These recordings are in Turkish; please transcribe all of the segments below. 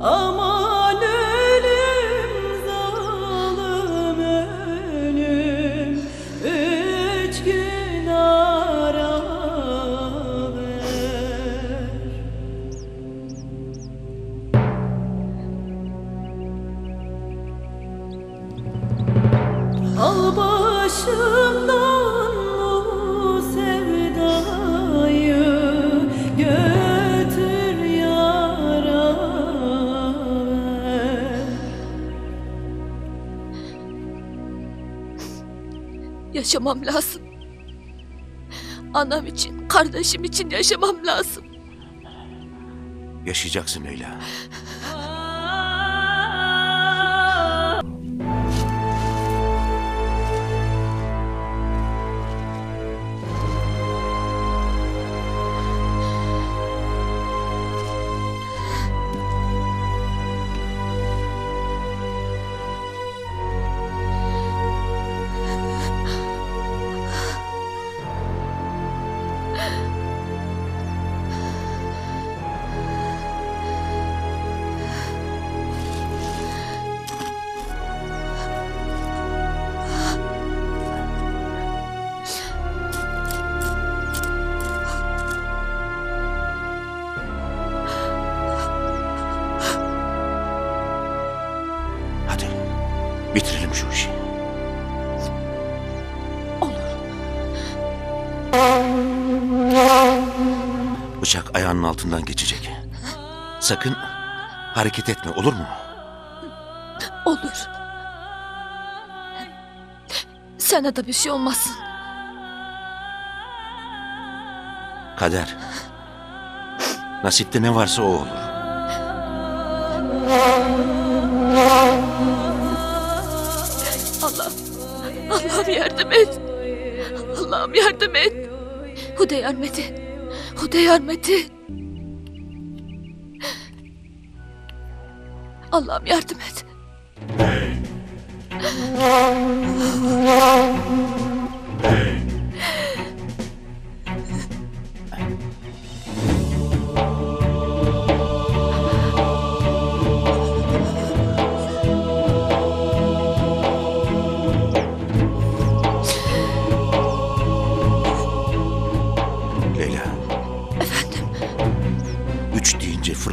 Aman ölüm zalim ölüm. Üç gün Al başımdan Yaşamam lazım. Anam için, kardeşim için yaşamam lazım. Yaşayacaksın Leyla. Bitirelim şu işi. Bıçak ayağının altından geçecek. Sakın hareket etme olur mu? Olur. Sana da bir şey olmasın. Kader. Nasipte ne varsa o olur. Allah'ım yardım et. Allah'ım yardım et. Hude yardım et. Hude yardım. Allah'ım yardım et.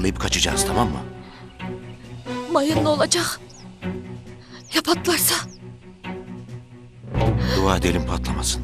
Fırlayıp kaçacağız tamam mı? mayın ne olacak? Ya patlarsa? Dua edelim patlamasın.